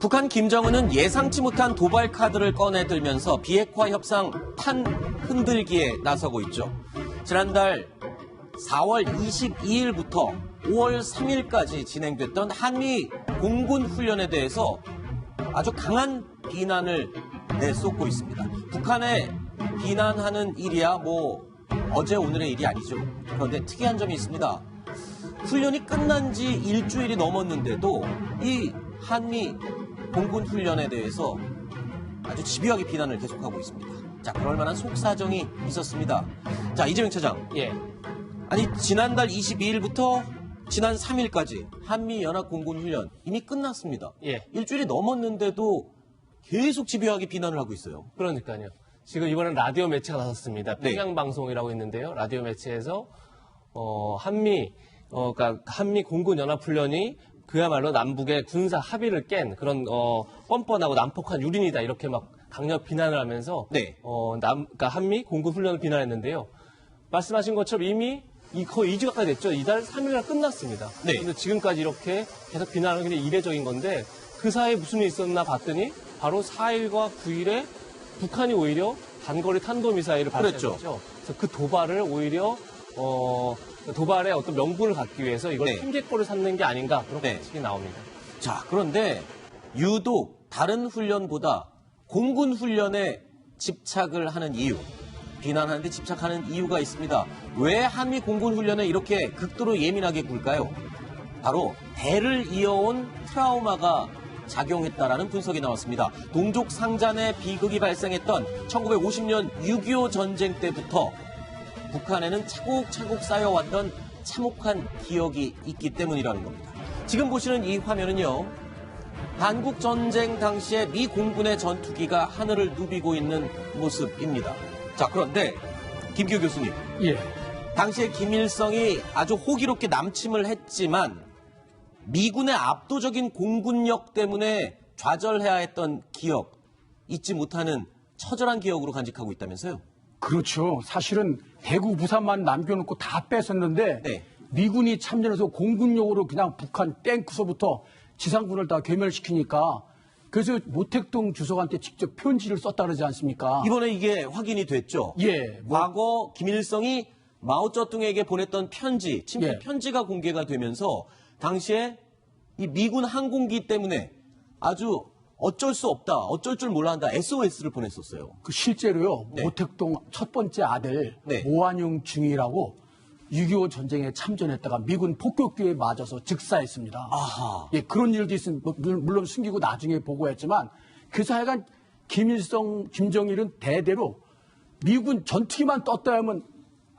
북한 김정은은 예상치 못한 도발 카드를 꺼내들면서 비핵화 협상 판 흔들기에 나서고 있죠. 지난달 4월 22일부터 5월 3일까지 진행됐던 한미 공군 훈련에 대해서 아주 강한 비난을 내쏟고 있습니다. 북한에 비난하는 일이야 뭐 어제 오늘의 일이 아니죠. 그런데 특이한 점이 있습니다. 훈련이 끝난 지 일주일이 넘었는데도 이 한미 공군 훈련에 대해서 아주 집요하게 비난을 계속하고 있습니다. 자, 그럴 만한 속사정이 있었습니다. 자, 이재명 차장. 예. 아니, 지난달 22일부터 지난 3일까지 한미 연합 공군 훈련 이미 끝났습니다. 예. 일주일이 넘었는데도 계속 집요하게 비난을 하고 있어요. 그러니까요. 지금 이번엔 라디오 매체가 나섰습니다. 네. 평양 방송이라고 있는데요. 라디오 매체에서 어, 한미 어, 그러니까 한미 공군 연합 훈련이 그야말로 남북의 군사 합의를 깬 그런 어, 뻔뻔하고 난폭한 유린이다 이렇게 막 강력 비난을 하면서 네. 어, 남, 그러니까 한미 공군 훈련을 비난했는데요. 말씀하신 것처럼 이미 이 거의 2주 가까이 됐죠. 이달 3일날 끝났습니다. 네. 근데 지금까지 이렇게 계속 비난하는 게 이례적인 건데 그 사이에 무슨 일이 있었나 봤더니 바로 4일과 9일에 북한이 오히려 단거리 탄도미사일을. 발사했죠. 그래서 그 도발을 오히려 어, 도발에 어떤 명분을 갖기 위해서 이걸 네. 핑계거를 삼는 게 아닌가 그런 네. 관측이 나옵니다. 자, 그런데 유독 다른 훈련보다 공군 훈련에 집착을 하는 이유, 비난하는데 집착하는 이유가 있습니다. 왜 한미 공군 훈련에 이렇게 극도로 예민하게 굴까요? 바로 대를 이어온 트라우마가 작용했다라는 분석이 나왔습니다. 동족 상잔의 비극이 발생했던 1950년 6.25 전쟁 때부터 북한에는 차곡차곡 쌓여왔던 참혹한 기억이 있기 때문이라는 겁니다. 지금 보시는 이 화면은요. 한국 전쟁 당시에 미 공군의 전투기가 하늘을 누비고 있는 모습입니다. 자, 그런데 김규 교수님, 예. 당시에 김일성이 아주 호기롭게 남침을 했지만 미군의 압도적인 공군력 때문에 좌절해야 했던 기억 잊지 못하는 처절한 기억으로 간직하고 있다면서요? 그렇죠. 사실은 대구, 부산만 남겨놓고 다 뺏었는데 네. 미군이 참전해서 공군용으로 그냥 북한 탱크서부터 지상군을 다 괴멸시키니까 그래서 모택동 주석한테 직접 편지를 썼다 그러지 않습니까? 이번에 이게 확인이 됐죠. 예. 뭐, 과거 김일성이 마오쩌둥에게 보냈던 편지, 친필 예. 편지가 공개가 되면서 당시에 이 미군 항공기 때문에 아주 어쩔 수 없다, 어쩔 줄 몰라 한다 SOS를 보냈었어요. 그 실제로요. 네. 모택동 첫 번째 아들 네. 모한용 중이라고 6.25 전쟁에 참전했다가 미군 폭격기에 맞아서 즉사했습니다. 아하. 예, 그런 일도 있으면 뭐, 물- 물론 숨기고 나중에 보고했지만 그래서 하여간 김일성, 김정일은 대대로 미군 전투기만 떴다 하면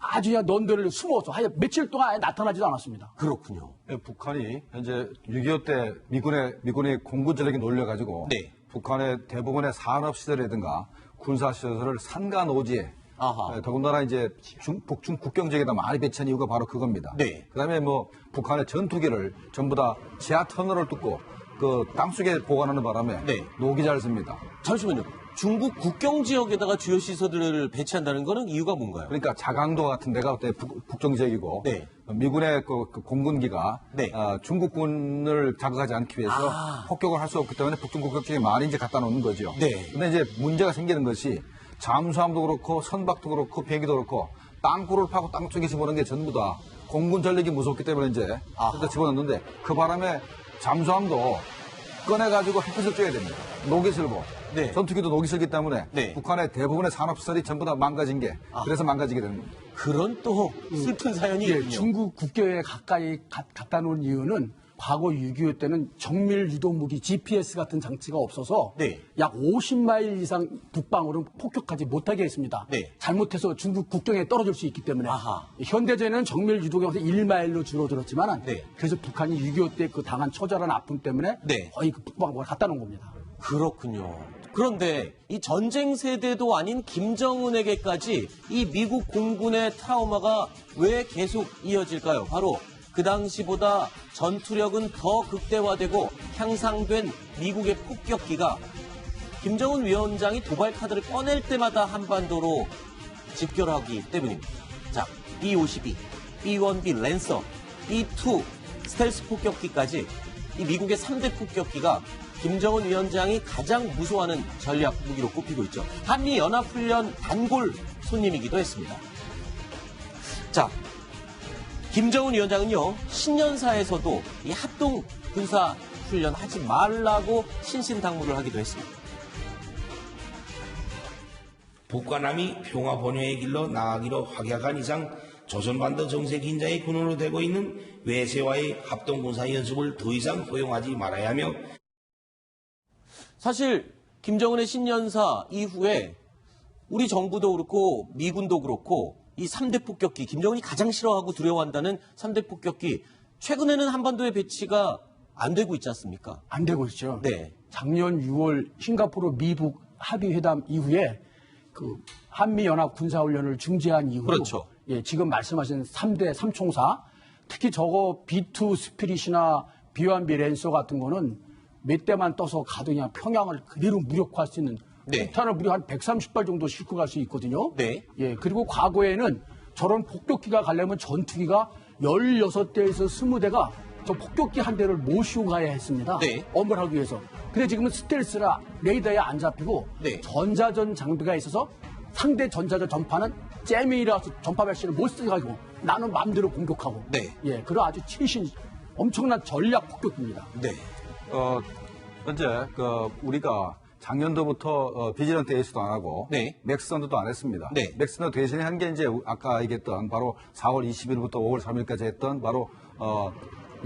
아주 그냥 넌더를 숨어서 하여 며칠 동안 아예 나타나지도 않았습니다. 그렇군요. 예, 북한이 현재 6.25 때 미군의, 미군이 공군 전력이 놀려가지고 네. 북한의 대부분의 산업 시설이라든가 군사 시설을 산간 오지에 아하. 예, 더군다나 이제 중- 북중 국경 지역에다 많이 배치한 이유가 바로 그겁니다. 네. 그다음에 뭐 북한의 전투기를 전부 다 지하 터널을 뚫고 그 땅속에 보관하는 바람에 네. 녹이 잘 씁니다. 잠시만요. 중국 국경 지역에다가 주요 시설들을 배치한다는 거는 이유가 뭔가요? 그러니까 자강도 같은 데가 그때 북, 정 지역이고 네. 미군의 그, 그 공군기가 네. 아, 중국군을 자극하지 않기 위해서 아. 폭격을 할 수 없기 때문에 북중 국경 지역에 많이 이제 갖다 놓는 거죠. 네. 근데 이제 문제가 생기는 것이 잠수함도 그렇고 선박도 그렇고 비행기도 그렇고 땅굴을 파고 땅 쪽에 집어넣는 게 전부 다 공군 전력이 무섭기 때문에 이제. 그때 집어넣는데 그 바람에 잠수함도 꺼내가지고 햇빛을 쬐야 됩니다. 녹이 슬고 네. 전투기도 녹이 슬기 때문에 네. 북한의 대부분의 산업시설이 전부 다 망가진 게 그래서 망가지게 되는 겁니다. 그런 또 슬픈 사연이 예, 있군요. 중국 국경에 가까이 가- 갖다 놓은 이유는 과거 6.25 때는 정밀 유도 무기 GPS 같은 장치가 없어서 네. 약 50마일 이상 북방으로 폭격하지 못하게 했습니다. 네. 잘못해서 중국 국경에 떨어질 수 있기 때문에 아하. 현대전에는 정밀 유도 경에서 1마일로 줄어들었지만 네. 그래서 북한이 6.25 때 그 당한 처절한 아픔 때문에 네. 거의 그 북방으로 갖다 놓은 겁니다. 그렇군요. 그런데 이 전쟁 세대도 아닌 김정은에게까지 이 미국 공군의 트라우마가 왜 계속 이어질까요? 바로 그 당시보다 전투력은 더 극대화되고 향상된 미국의 폭격기가 김정은 위원장이 도발 카드를 꺼낼 때마다 한반도로 집결하기 때문입니다. 자, B-52, B-1B 랜서, B-2 스텔스 폭격기까지 이 미국의 3대 폭격기가 김정은 위원장이 가장 무서워하는 전략 무기로 꼽히고 있죠. 한미 연합훈련 단골 손님이기도 했습니다. 자, 김정은 위원장은요 신년사에서도 이 합동 군사 훈련 하지 말라고 신신당부를 하기도 했습니다. 북과 남이 평화 번영의 길로 나아가기로 확약한 이상 조선반도 정세 긴장의 근원으로 되고 있는 외세와의 합동 군사 연습을 더 이상 허용하지 말아야 하며 사실 김정은의 신년사 이후에 우리 정부도 그렇고 미군도 그렇고 이 3대 폭격기 김정은이 가장 싫어하고 두려워한다는 3대 폭격기 최근에는 한반도에 배치가 안 되고 있지 않습니까? 안 되고 있죠. 네. 작년 6월 싱가포르 미북 합의회담 이후에 그 한미 연합 군사 훈련을 중지한 이후로 그렇죠. 예, 지금 말씀하신 3대 삼총사 특히 저거 B2 스피릿이나 B1B 랜서 같은 거는 몇 대만 떠서 가도 그냥 평양을 그대로 무력화할 수 있는 네. 폭탄을 무려 한 130발 정도 싣고 갈 수 있거든요. 네. 예, 그리고 과거에는 저런 폭격기가 가려면 전투기가 16대에서 20대가 저 폭격기 한 대를 모시고 가야 했습니다. 네. 업무를 하기 위해서. 근데 지금은 스텔스라 레이더에 안 잡히고 네. 전자전 장비가 있어서 상대 전자전 전파는 잼이라서 전파 발신을 못 쓰가지고 나는 마음대로 공격하고. 네. 예, 그런 아주 최신 엄청난 전략 폭격기입니다. 네. 어, 현재 그 우리가 작년도부터 어, 비지런트 에이스도 안 하고 네. 맥스선도 안 했습니다. 네. 맥스선 대신에 한 게 이제 아까 얘기했던 바로 4월 20일부터 5월 3일까지 했던 바로 어,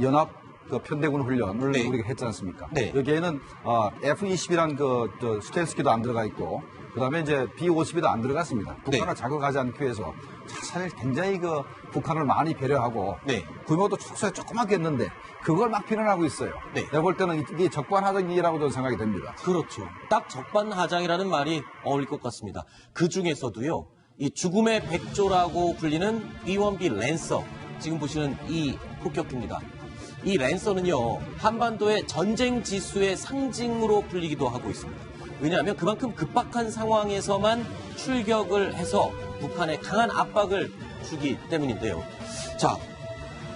연합 그 편대군 훈련을 네. 우리가 했지 않습니까? 네. 여기에는 어, F-20이란 그 저, 스텔스기도 안 들어가 있고 그다음에 이제 B-50이도 안 들어갔습니다. 북한을 네. 자극하지 않기 위해서 사실 굉장히 그 북한을 많이 배려하고 네. 규모도 축소해 조그맣게 했는데 그걸 막 필연하고 있어요. 네. 내가 볼 때는 이게 적반하장이라고 저는 생각이 됩니다. 그렇죠. 딱 적반하장이라는 말이 어울릴 것 같습니다. 그 중에서도요, 이 죽음의 백조라고 불리는 B1B 랜서, 지금 보시는 이 폭격기입니다. 이 랜서는요, 한반도의 전쟁 지수의 상징으로 불리기도 하고 있습니다. 왜냐하면 그만큼 급박한 상황에서만 출격을 해서 북한에 강한 압박을 주기 때문인데요. 자,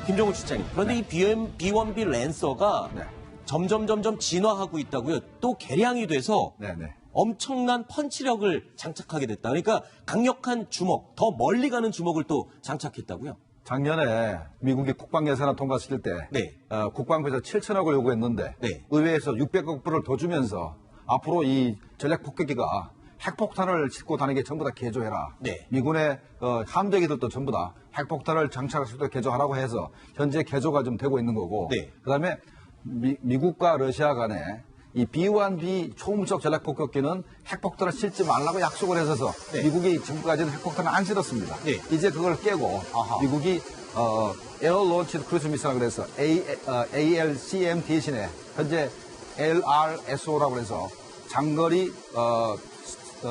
김종우 실장님. 그런데 이 B1, B1B 랜서가 네. 점점 점점 진화하고 있다고요. 또 개량이 돼서 네 네. 엄청난 펀치력을 장착하게 됐다. 그러니까 강력한 주먹, 더 멀리 가는 주먹을 또 장착했다고요. 작년에 미국이 국방 예산을 통과시킬 때 네. 어, 국방부에서 7천억을 요구했는데 네. 의회에서 600억 불을 더 주면서 앞으로 이 전략 폭격기가 핵폭탄을 싣고 다니게 전부 다 개조해라. 네. 미군의 어, 함대기들도 전부 다 핵폭탄을 장착할 수 있도록 개조하라고 해서 현재 개조가 좀 되고 있는 거고 네. 그다음에 미, 미국과 러시아 간에 이 B1B 초음속 전략 폭격기는 핵폭탄을 싣지 말라고 약속을 했어서 네. 미국이 지금까지는 핵폭탄을 안 실었습니다. 네. 이제 그걸 깨고 아하. 미국이 어, 에어 론치 크루즈 미사일 그래서 A, 어, ALCM 대신에 현재 LRSO라고 해서 장거리 어,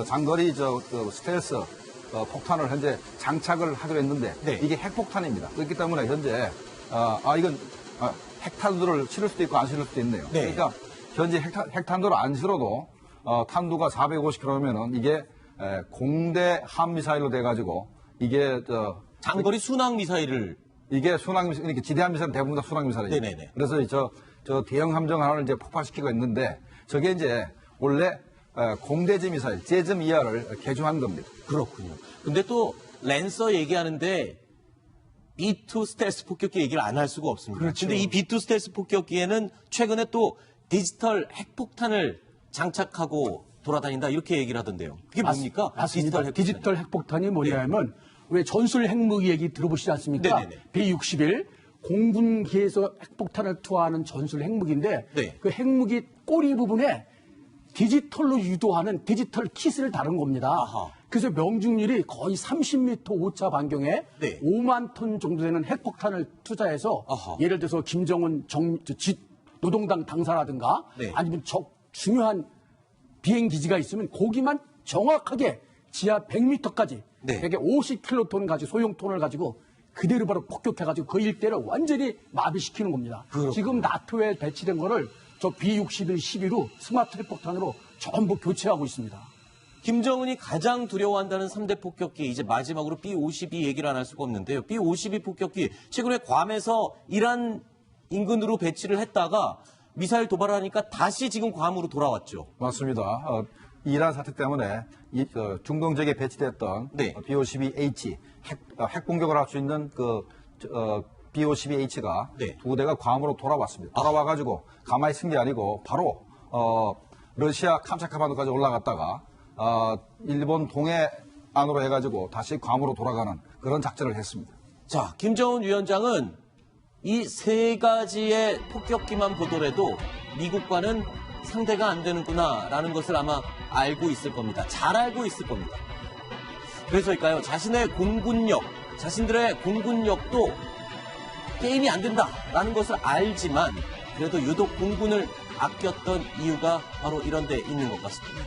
장거리 저, 저 스텔스 어, 폭탄을 현재 장착을 하기로 했는데 네. 이게 핵폭탄입니다. 그렇기 때문에 현재 어, 아 이건 어, 핵탄두를 실을 수도 있고 안 실을 수도 있네요. 네. 그러니까 현재 핵탄, 핵탄두를 안 실어도 어, 탄두가 450km면은 이게 에, 공대 함 미사일로 돼가지고 이게 저 장거리 순항 미사일을 이게 순항 미사일, 이렇게 지대함 미사일 대부분 다 순항 미사일이죠. 네네네. 그래서 저, 저 대형 함정 하나를 이제 폭파시키고 있는데 저게 이제 원래 어, 공대지 미사일, 제점 이하를 개조한 겁니다. 그렇군요. 근데 또 랜서 얘기하는데 B2 스텔스 폭격기 얘기를 안 할 수가 없습니다. 그렇죠. 근데 이 B2 스텔스 폭격기에는 최근에 또 디지털 핵폭탄을 장착하고 돌아다닌다 이렇게 얘기를 하던데요. 그게 뭡니까? 맞습니다. 핵폭탄. 디지털 핵폭탄이 뭐냐면 왜 전술 핵무기 얘기 들어보시지 않습니까? 네네네. B-61 공군기에서 핵폭탄을 투하하는 전술 핵무기인데 네. 그 핵무기 꼬리 부분에 디지털로 유도하는 디지털 킷을 다룬 겁니다. 아하. 그래서 명중률이 거의 30m 오차 반경에 네. 5만 톤 정도 되는 핵폭탄을 투자해서 아하. 예를 들어서 김정은 정, 저 지- 노동당 당사라든가 네. 아니면 적 중요한 비행 기지가 있으면 거기만 정확하게 지하 100m까지 네. 되게 50킬로톤 가지고 소형톤을 가지고 그대로 바로 폭격해가지고 그 일대를 완전히 마비시키는 겁니다. 그렇군요. 지금 나토에 배치된 거를 저 B-61, 12로 스마트 핵폭탄으로 전부 교체하고 있습니다. 김정은이 가장 두려워한다는 3대 폭격기 이제 마지막으로 B-52 얘기를 안 할 수가 없는데요. B-52 폭격기 최근에 괌에서 이란 인근으로 배치를 했다가 미사일 도발하니까 다시 지금 괌으로 돌아왔죠. 맞습니다. 어, 이란 사태 때문에 이, 어, 중동 지역에 배치됐던 네. 어, B-52H 핵, 어, 핵 공격을 할 수 있는 그 저, 어, B-52H가 네. 두 대가 괌으로 돌아왔습니다. 돌아와가지고 가만히 있은 게 아니고 바로 어, 러시아 캄차카반도까지 올라갔다가 어, 일본 동해 안으로 해가지고 다시 괌으로 돌아가는 그런 작전을 했습니다. 자, 김정은 위원장은 이 세 가지의 폭격기만 보더라도 미국과는 상대가 안 되는구나라는 것을 아마 알고 있을 겁니다. 잘 알고 있을 겁니다. 그래서일까요? 자신의 공군력, 자신들의 공군력도 게임이 안 된다라는 것을 알지만 그래도 유독 공군을 아꼈던 이유가 바로 이런 데 있는 것 같습니다.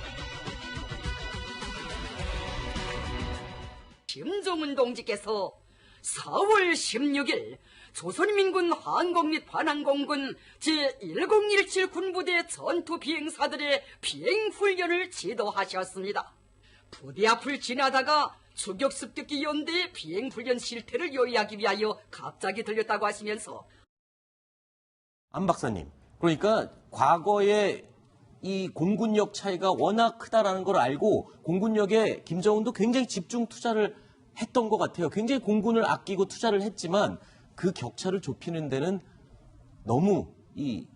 김정은 동지께서 4월 16일 조선민군 항공 및 반항공군 제1017 군부대 전투 비행사들의 비행 훈련을 지도하셨습니다. 부대 앞을 지나다가 추격 습격기 연대의 비행 훈련 실태를 요의하기 위하여 갑자기 들렸다고 하시면서 안 박사님. 그러니까 과거에 이 공군력 차이가 워낙 크다라는 걸 알고 공군력에 김정은도 굉장히 집중 투자를 했던 것 같아요. 굉장히 공군을 아끼고 투자를 했지만 그 격차를 좁히는 데는 너무 이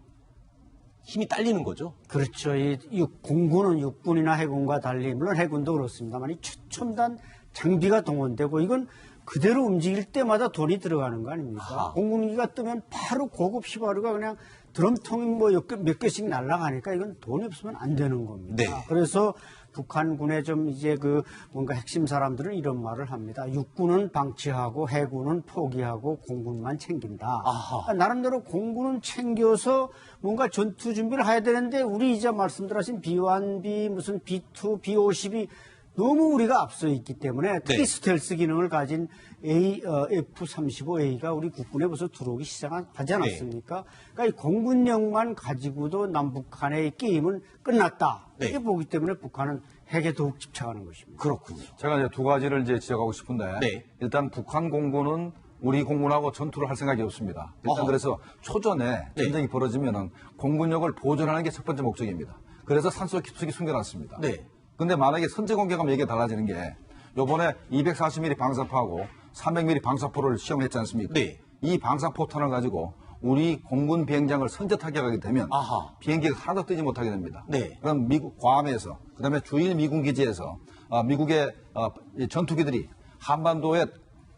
힘이 딸리는 거죠. 그렇죠. 이, 육- 공군은 육군이나 해군과 달리 물론 해군도 그렇습니다만 이 최첨단 장비가 동원되고 이건 그대로 움직일 때마다 돈이 들어가는 거 아닙니까? 아하. 공군기가 뜨면 바로 고급 휘발유가 그냥 드럼통이 뭐 몇 개- 몇 개씩 날아가니까 이건 돈이 없으면 안 되는 겁니다. 네. 그래서 북한군의 좀 이제 그 뭔가 핵심 사람들은 이런 말을 합니다. 육군은 방치하고 해군은 포기하고 공군만 챙긴다. 아하. 그러니까 나름대로 공군은 챙겨서 뭔가 전투 준비를 해야 되는데 우리 이제 B1, B 무슨 B2, B50이 너무 우리가 앞서 있기 때문에 특히 네. 스텔스 기능을 가진 A, 어, F-35A가 우리 국군에 벌써 들어오기 시작하지 않았습니까? 그러니까 이 공군력만 가지고도 남북한의 게임은 끝났다. 네. 이렇게 보기 때문에 북한은 핵에 더욱 집착하는 것입니다. 그렇군요. 제가 이제 두 가지를 이제 지적하고 싶은데 네. 일단 북한 공군은 우리 공군하고 전투를 할 생각이 없습니다. 일단 어허. 그래서 초전에 네. 전쟁이 벌어지면은 공군력을 보존하는 게 첫 번째 목적입니다. 그래서 산소 깊숙이 숨겨놨습니다. 네. 근데 만약에 선제 공격하면 이게 달라지는 게 요번에 240mm 방사포하고 300mm 방사포를 시험했지 않습니까? 네. 이 방사포탄을 가지고 우리 공군 비행장을 선제 타격하게 되면 아하. 비행기가 하나도 뜨지 못하게 됩니다. 네. 그럼 미국 괌에서 그다음에 주일 미군 기지에서 아, 미국의 아, 이 전투기들이 한반도에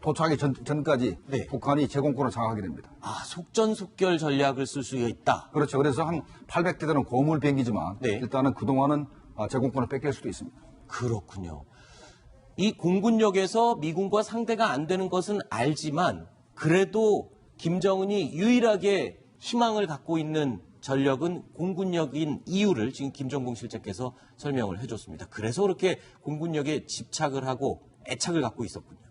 도착하기 전, 전까지 네. 북한이 제공권을 장악하게 됩니다. 아, 속전속결 전략을 쓸 수 있다. 그렇죠. 그래서 한 800대 되는 고물 비행기지만 네. 일단은 그 동안은 아, 제공권을 뺏길 수도 있습니다. 그렇군요. 이 공군력에서 미군과 상대가 안 되는 것은 알지만 그래도 김정은이 유일하게 희망을 갖고 있는 전력은 공군력인 이유를 지금 김정봉 실장께서 설명을 해줬습니다. 그래서 그렇게 공군력에 집착을 하고 애착을 갖고 있었군요.